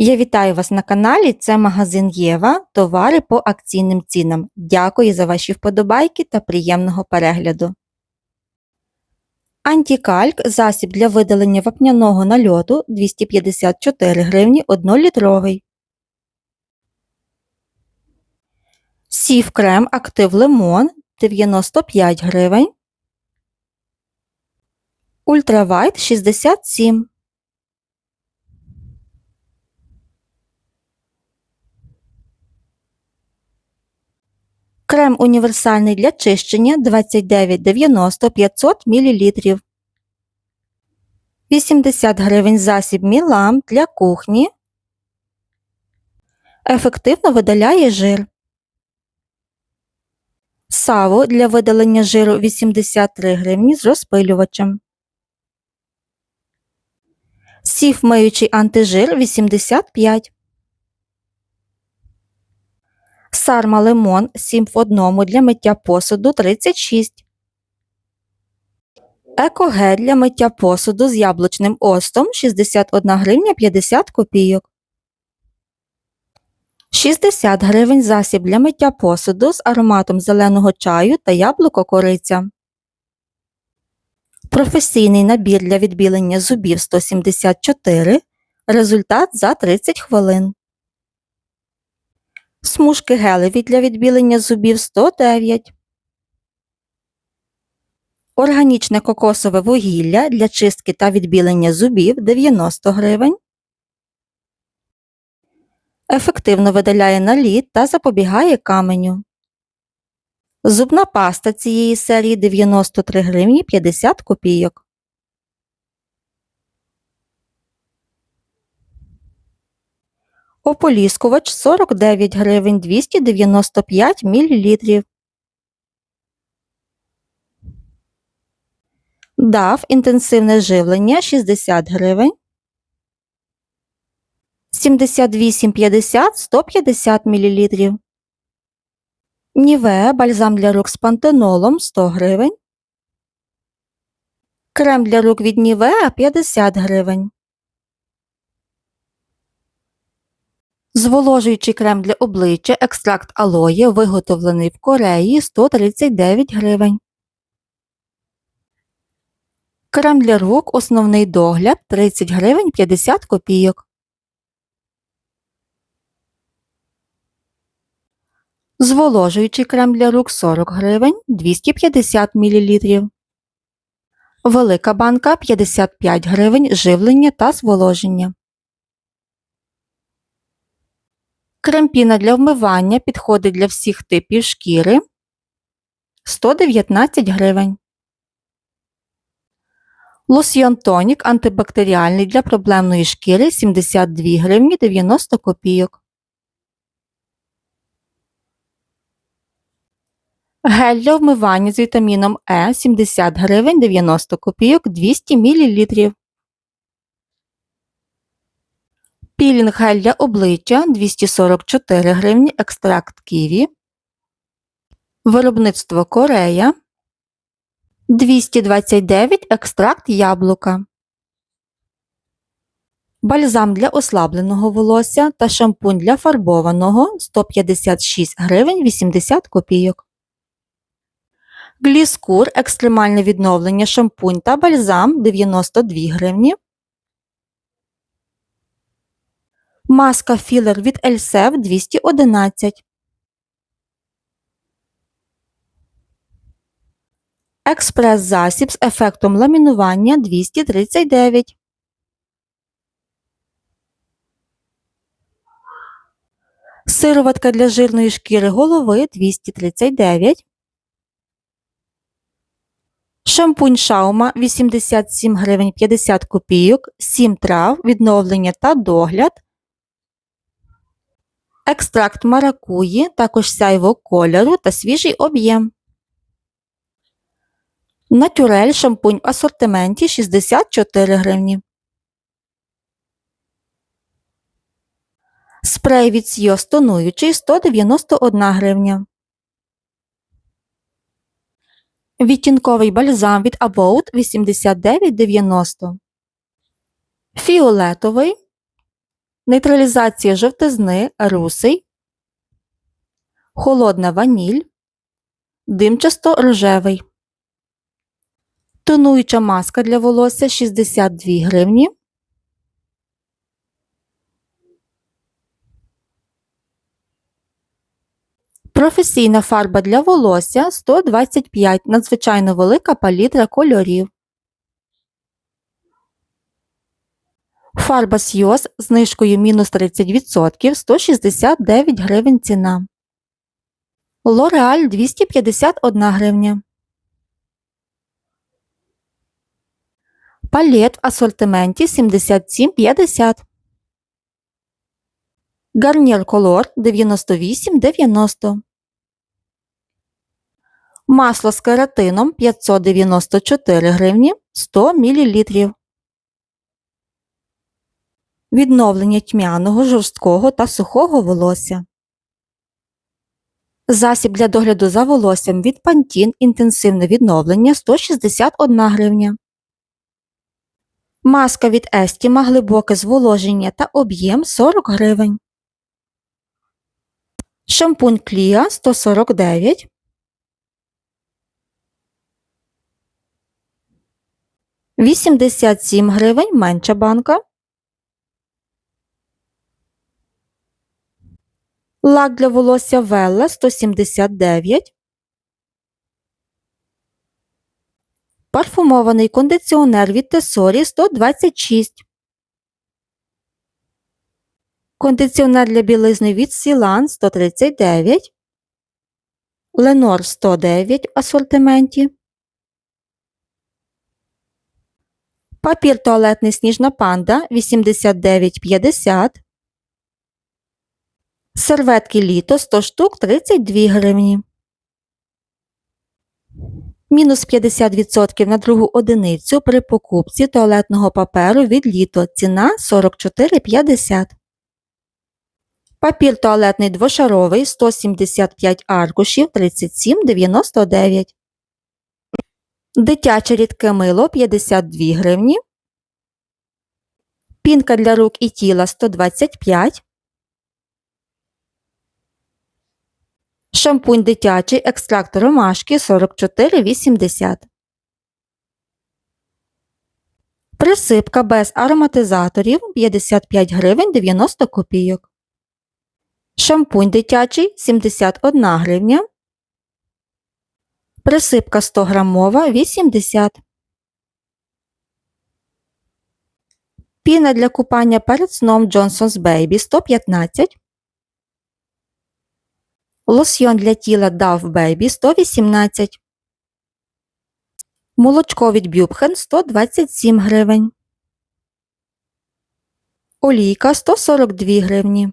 Я вітаю вас на каналі. Це магазин Єва. Товари по акційним цінам. Дякую за ваші вподобайки та приємного перегляду. Антікальк засіб для видалення вапняного нальоту 254 гривні 1-літровий. Сів крем актив лимон 95 гривень. Ультравайт 67 Крем універсальний для чищення 29,90 500 мл. 80 гривень засіб Мілам для кухні. Ефективно видаляє жир. Саво для видалення жиру 83 гривні з розпилювачем. Сів миючий антижир 85 Сарма лимон 7 в 1 для миття посуду 36. Екогель для миття посуду з яблучним остом 61 гривня 50 копійок. 60 гривень засіб для миття посуду з ароматом зеленого чаю та яблуко кориця. Професійний набір для відбілення зубів 174. Результат за 30 хвилин. Смужки гелеві для відбілення зубів 109. Органічне кокосове вугілля для чистки та відбілення зубів 90 гривень. Ефективно видаляє наліт та запобігає каменю. Зубна паста цієї серії 93 гривні 50 копійок. Ополіскувач 49 гривень 295 мл. Дав інтенсивне живлення 60 гривень. 78,50 150 мл. Нівеа бальзам для рук з пантенолом 100 гривень. Крем для рук від Нівеа 50 гривень. Зволожуючий крем для обличчя екстракт алоє, виготовлений в Кореї 139 гривень. Крем для рук основний догляд 30 гривень 50 копійок. Зволожуючий крем для рук 40 гривень 250 мл. Велика банка 55 гривень живлення та зволоження. Кремпіна для вмивання підходить для всіх типів шкіри 119 гривень. Лосьйон тонік антибактеріальний для проблемної шкіри 72 гривні 90 копійок. Гель для вмивання з вітаміном Е 70 гривень 90 копійок 200 мл. Пілінг гель для обличчя 244 гривні екстракт ківі. Виробництво Корея 229 екстракт яблука. Бальзам для ослабленого волосся та шампунь для фарбованого 156 гривень 80 копійок. Гліскур екстремальне відновлення шампунь та бальзам 92 гривні. Маска філер від Ельсев 211. Експрес засіб з ефектом ламінування 239. Сироватка для жирної шкіри голови 239. Шампунь Шаума 87 гривень 50 копійок, 7 трав, відновлення та догляд. Екстракт маракуї, також сяйво кольору та свіжий об'єм. Натюрель шампунь в асортименті 64 гривні. Спрей від Сйоз тонуючий 191 гривня. Відтінковий бальзам від нейтралізація жовтизни русий, холодна ваніль, димчасто-рожевий. Тонуюча маска для волосся 62 гривні. Професійна фарба для волосся 125 надзвичайно велика палітра кольорів. Фарба Сйоз з знижкою мінус 30% 169 гривень ціна. Лореаль 251 гривня. Палет в асортименті 77,50. Гарнір Колор 98,90. Масло з кератином 594 гривні 100 мл. Відновлення тьмяного, жорсткого та сухого волосся. Засіб для догляду за волоссям від Pantene інтенсивне відновлення 161 гривня. Маска від Естіма глибоке зволоження та об'єм 40 гривень. Шампунь Кліа 149. Вісімдесят сім гривень менша банка. Лак для волосся Велла 179. Парфумований кондиціонер від Тесорі 126. Кондиціонер для білизни від Сілан 139. Ленор 109 в асортименті. Папір туалетний сніжна панда 89,50. Серветки літо 100 штук 32 гривні. Мінус 50% на другу одиницю при покупці туалетного паперу від літо. Ціна 44,50. Папір туалетний двошаровий 175 аркушів 37,99. Дитяче рідке мило 52 гривні. Пінка для рук і тіла 125. Шампунь дитячий екстракт ромашки 44,80. Присипка без ароматизаторів 55 гривень 90 копійок. Шампунь дитячий 71 гривня. Присипка 100 грамова 80. Піна для купання перед сном Johnson's Baby 115. Лосьйон для тіла Dove Baby 118. Молочко від Бюбхен 127 гривень. Олійка 142 гривні.